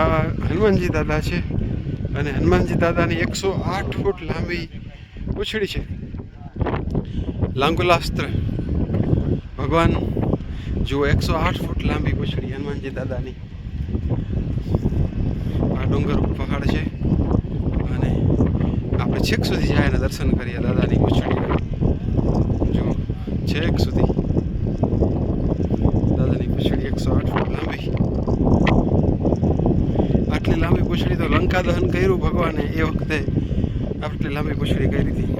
આ હનુમાનજી દાદા છે અને હનુમાનજી દાદાની એકસો આઠ ફૂટ લાંબી પૂછડી છે. લાંગુલાસ્ત્ર. ભગવાન જુઓ, એકસો આઠ ફૂટ લાંબી પૂછડી હનુમાનજી દાદાની. આ ડુંગર પહાડ છે અને આપણે છેક સુધી જાય અને દર્શન કરીએ દાદાની પૂછડી જુઓ, છેક સુધી દાદાની પૂંછડી એકસો આઠ ફૂટ લાંબી આટલી લાંબી પૂંછડી તો લંકા દહન કર્યું ભગવાને એ વખતે આટલી લાંબી પૂછડી કરી હતી.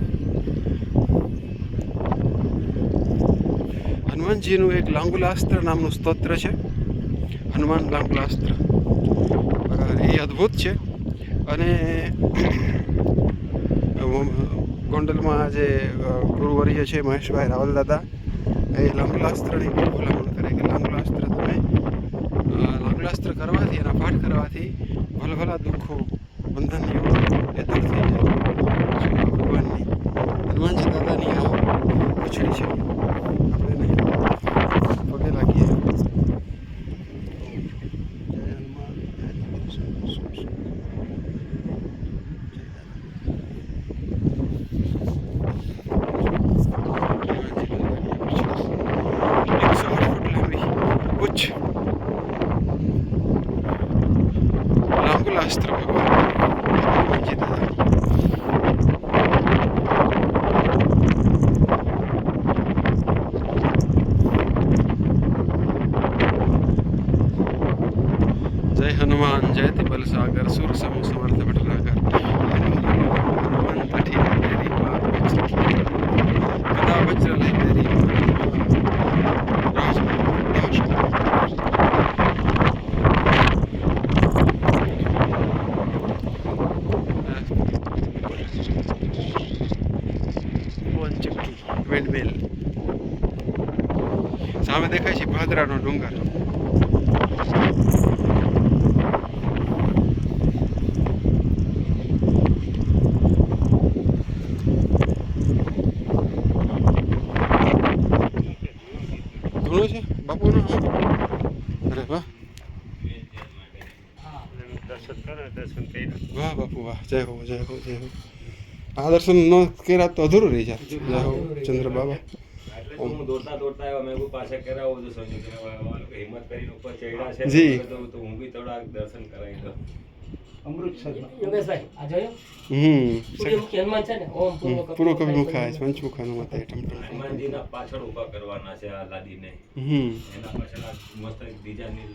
હનુમાનજીનું એક લાંગુલાસ્ત્ર નામનું સ્તોત્ર છે. હનુમાન લાંગુલાસ્ત્ર. એ અદ્ભુત છે. અને ગોંડલમાં જે ગુરુવર્ય છે મહેશભાઈ રાવલ દાદા એ લાંગુલાસ્ત્રની બહુ ભલામણ કરે કે લાંગુલાસ્ત્ર તમે અ, લાંગુલાસ્ત્ર કરવાથી એના પાઠ કરવાથી ભલભલા દુઃખો બંધન એ દૂર થઈ જાય ભગવાનની હનુમાનજી દાદાની આ પૂછડી છે આપણે પગે લાગીએ જય હનુમાન જય હનુમાન. એકસો આઠ ફૂટ લાંબી ઉચ્ચ લાંગુલાસ્ત્ર ભગવાન હનુમાનજી દાદા જય હનુમાન જયતિ બલ સાગર સુર પવન ચક્કી વેન્ડમેલ સામે દેખાય છે ભાદરાનો ડુંગર. ઘણું છે? બાપુનો અરે વાહ દર્શન કરે દર્શન કર્યા વાહ બાપુ વાહ જય હો જય હો જય હો આ દર્શન ન કર્યા તો અધૂરું રહી જાય જય હો ચંદ્ર બાબા એટલે હું દોડતા દોડતા આવ્યો મેં પાછા કરાવો તો સંજય કે હિંમત કરીને ઉપર ચડ્યા છે જી. તો હું બી થોડા દર્શન કરાવી દઉં યોગેશભાઈ આ જોયું હમ છે ને ઓમ પૂર્વ કપિલ પૂર્વ કવિ મુખાય પંચમુખાનું માતા ટમ. હનુમાનજીના પાછળ ઊભા કરવાના છે આ લાદીને એના પાછળ આ મસ્ત બનાવી